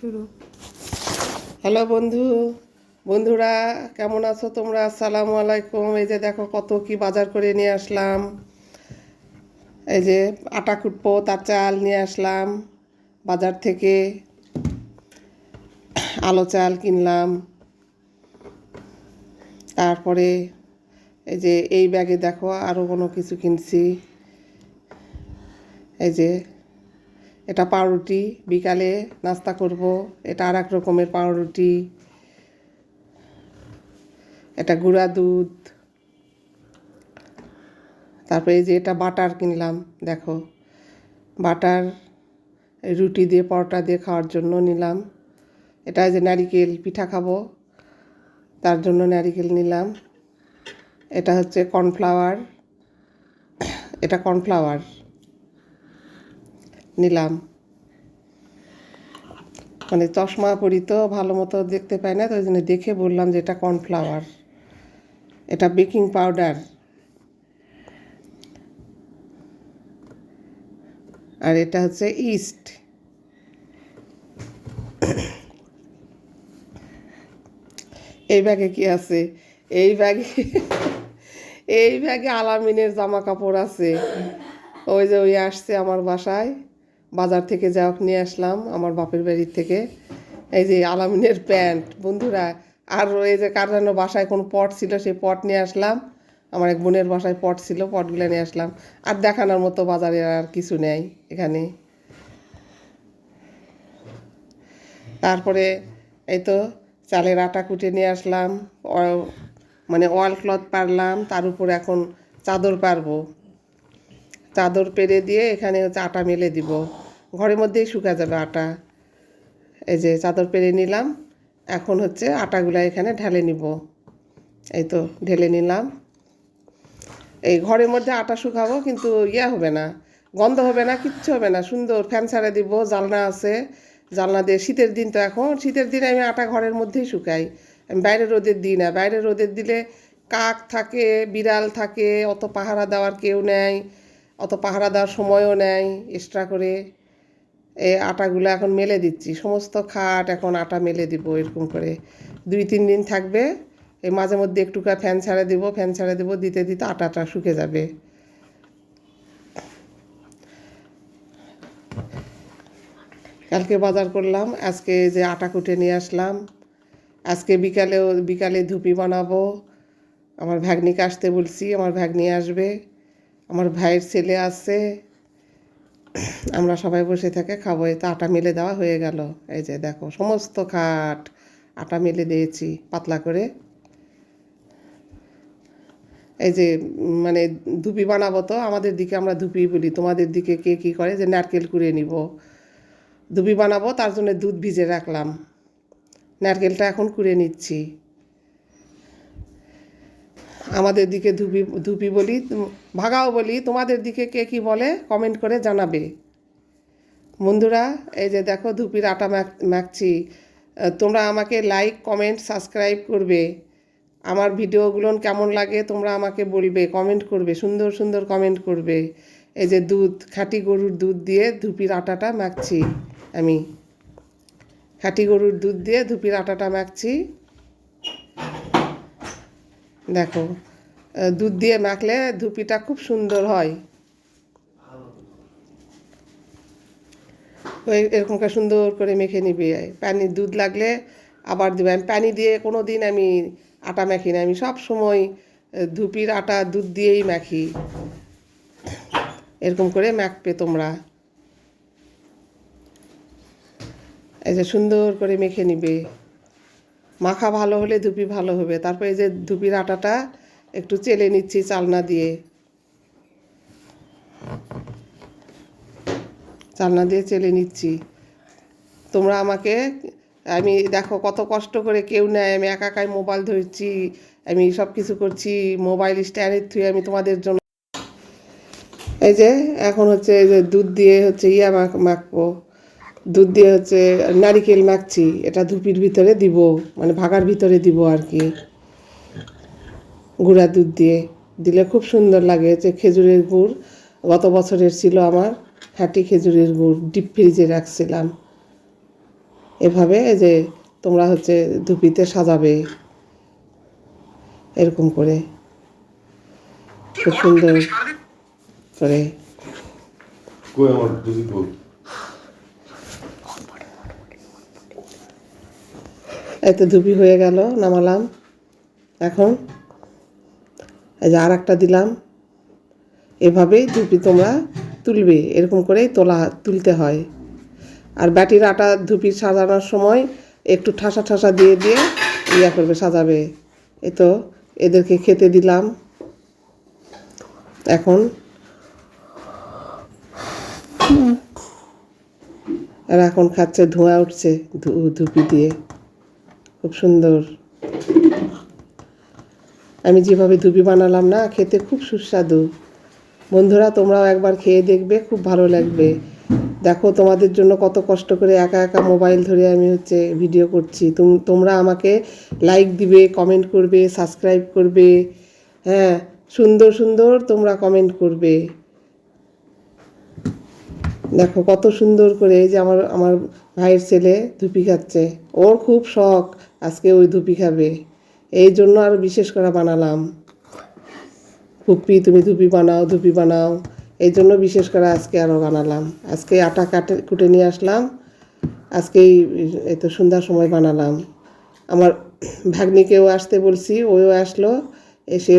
শুরু। হ্যালো বন্ধু, বন্ধুরা কেমন আছো তোমরা? আসসালামু আলাইকুম। এই যে দেখো কত কি বাজার করে নিয়ে আসলাম। এই যে আটা কুটবো, তার চাল নিয়ে আসলাম। বাজার থেকে আলো চাল কিনলাম। তারপরে এই যে এই ব্যাগে দেখো আরও কোনো কিছু কিনছি। এই যে এটা পাউরুটি, বিকালে নাস্তা করব, এটা আর এক রকমের পাউরুটি, এটা গুঁড়া দুধ। তারপরে এই যে এটা বাটার কিনলাম, দেখো। বাটার রুটি দিয়ে, পরোটা দিয়ে খাওয়ার জন্য নিলাম। এটা যে নারিকেল পিঠা খাব, তার জন্য নারিকেল নিলাম। এটা হচ্ছে কর্নফ্লাওয়ার, এটা কর্নফ্লাওয়ার। নিলাম। মানে চশমা পরি তো ভালো মতো দেখতে পাই না, তো ওই জন্য দেখে বললাম যে এটা কর্নফ্লাওয়ার। এটা বেকিং পাউডার। আর এটা হচ্ছে ইস্ট। এই ব্যাগে কি আছে? এই ব্যাগে এই ব্যাগে আলামিনের জামা কাপড় আছে। ওই যে ওই আসছে আমার বাসায়। বাজার থেকে যা হোক নিয়ে আসলাম আমার বাপের বাড়ির থেকে। এই যে আলামিনের প্যান্ট, বন্ধুরা, আর এই যে কার যেন বাসায় কোনো পট ছিল, সেই পট নিয়ে আসলাম। আমার এক বোনের বাসায় পট ছিল, পটগুলো নিয়ে আসলাম। আর দেখানোর মতো বাজারে আর কিছু নেই এখানে। তারপরে এই তো চালের আটা কুটে নিয়ে আসলাম মানে ওয়াল ক্লথ পারলাম, তার উপর এখন চাদর পারব। চাদর পেরে দিয়ে এখানে হচ্ছে আটা মেলে দিব। ঘরের মধ্যেই শুকা যাবে আটা। এই যে চাদর পেরে নিলাম। এখন হচ্ছে আটাগুলা এখানে ঢেলে নিব। এই তো ঢেলে নিলাম। এই ঘরের মধ্যে আটা শুকাবো কিন্তু ইয়া হবে না, গন্ধ হবে না, কিচ্ছু হবে না। সুন্দর ফ্যান ছাড়া দিব, জালনা আছে। জালনা দিয়ে শীতের দিন তো এখন, শীতের দিনে আমি আটা ঘরের মধ্যেই শুকাই। আমি বাইরে রোদের দিই না। বাইরে রোদের দিলে কাক থাকে, বিড়াল থাকে, অত পাহারা দেওয়ার কেউ নেই। অত পাহারা দেওয়ার সময়ও নেয় এক্সট্রা করে এই আটাগুলো এখন মেলে দিচ্ছি। সমস্ত খাট এখন আটা মেলে দিব এরকম করে। দুই তিন দিন থাকবে, এই মাঝে মধ্যে একটুকা ফ্যান ছাড়া দিব, ফ্যান ছাড়া দেবো, দিতে দিতে আটাটা শুকে যাবে। কালকে বাজার করলাম, আজকে যে আটা কুটে নিয়ে আসলাম। আজকে বিকালেও, বিকালে ধুপি বানাবো। আমার ভাগ্নিকে আসতে বলছি, আমার ভাগ্নি আসবে। আমার ভাইয়ের ছেলে আসছে আমরা সবাই বসে থাকে খাব। এই তো আটা মেলে দেওয়া হয়ে গেল। এই যে দেখো, সমস্ত খাট আটা মেলে দিয়েছি পাতলা করে। এই যে মানে ধুপি বানাবো তো, আমাদের দিকে আমরা ধুপি বলি। তোমাদের দিকে কে কী করে? যে নারকেল কুড়িয়ে নিব। ধুপি বানাবো, তার জন্য দুধ ভিজে রাখলাম। নারকেলটা এখন কুড়ে নিচ্ছি। আমাদের দিকে ধুপি ধুপি বলি, ভাগাও বলি, তোমাদের দিকে কে কী বলে কমেন্ট করে জানাবে। বন্ধুরা, এই যে দেখো ধুপির আটা মাখ, মাখছি। তোমরা আমাকে লাইক কমেন্ট সাবস্ক্রাইব করবে। আমার ভিডিওগুলো কেমন লাগে তোমরা আমাকে বলবে কমেন্ট করবে, সুন্দর সুন্দর কমেন্ট করবে। এই যে দুধ, খাঁটি গরুর দুধ দিয়ে ধুপির আটাটা মাখছি আমি। খাঁটি গরুর দুধ দিয়ে ধুপির আটাটা মাখছি। দেখো দুধ দিয়ে মাখলে ধুপিটা খুব সুন্দর হয়। ওই এরকমকার সুন্দর করে মেখে নিবি। পানি, দুধ লাগলে আবার দিবে। আমি পানি দিয়ে কোনো দিন আমি আটা মাখি না। আমি সব সময় ধুপির আটা, দুধ দিয়েই মাখি। এরকম করে মাখবে তোমরা। এই যে সুন্দর করে মেখে নিবে। মাখা ভালো হলে ধুপি ভালো হবে। তারপর এই যে ধুপির আটাটা একটু চেলে নিচ্ছি চালনা দিয়ে। চালনা দিয়ে চেলে নিচ্ছি। তোমরা আমাকে, আমি দেখো কত কষ্ট করে কেউ নেয়, আমি একা একাই মোবাইল ধরছি, আমি সব কিছু করছি, মোবাইল স্ট্যান্ডের থুয়ে আমি তোমাদের জন্য। এই যে, এখন হচ্ছে এই যে দুধ দিয়ে হচ্ছে ইয়া মাখবো। দুধ দিয়ে হচ্ছে নারিকেল মাখছি, এটা ধুপির ভিতরে দিব মানে ভাগার ভিতরে দিব আর কি। গুঁড়া দুধ দিয়ে। দিলে খুব সুন্দর লাগে যে খেজুরের গুড়। গত বছরের ছিল আমার খাঁটি খেজুরের গুড়, ডিপ ফ্রিজে রাখছিলাম। এভাবে যে তোমরা হচ্ছে ধুপিতে সাজাবে, এরকম করে। খুব সুন্দর করে। কই আমার দুধি কই এই তো ধুপি হয়ে গেল, নামালাম। এখন এই যে আর একটা দিলাম। এভাবেই ধুপি তোমরা তুলবে, এরকম করেই তোলা, তুলতে হয়। আর ব্যাটির আটা ধুপি সাজানোর সময় একটু ঠাসা ঠাসা দিয়ে দিয়ে ইয়া করবে, সাজাবে। এ তো এদেরকে খেতে দিলাম। এখন আর এখন খাচ্ছে, ধোঁয়া উঠছে ধুপি দিয়ে। খুব সুন্দর। আমি যেভাবে ধুপি বানালাম না, খেতে খুব সুস্বাদু। বন্ধুরা, তোমরাও একবার খেয়ে দেখবে, খুব ভালো লাগবে। দেখো তোমাদের জন্য কত কষ্ট করে একা একা মোবাইল ধরে আমি হচ্ছে ভিডিও করছি। তুম- তোমরা আমাকে লাইক দিবে কমেন্ট করবে সাবস্ক্রাইব করবে। হ্যাঁ সুন্দর সুন্দর তোমরা কমেন্ট করবে। দেখো কত সুন্দর করে এই যে আমার আমার ভাইয়ের ছেলে ধুপি খাচ্ছে। ওর খুব শখ আজকে ওই ধুপি খাবে। এই জন্য আরও বিশেষ করে বানালাম। ফুপি, তুমি ধুপি বানাও ধুপি বানাও। এই জন্য বিশেষ করে আজকে আরও বানালাম। আজকে আটা কাটে, কুটে নিয়ে আসলাম। আজকেই এই তো সন্ধ্যার সময় বানালাম। আমার ভাগ্নিকেও আসতে বলছি ওও আসলো। এসে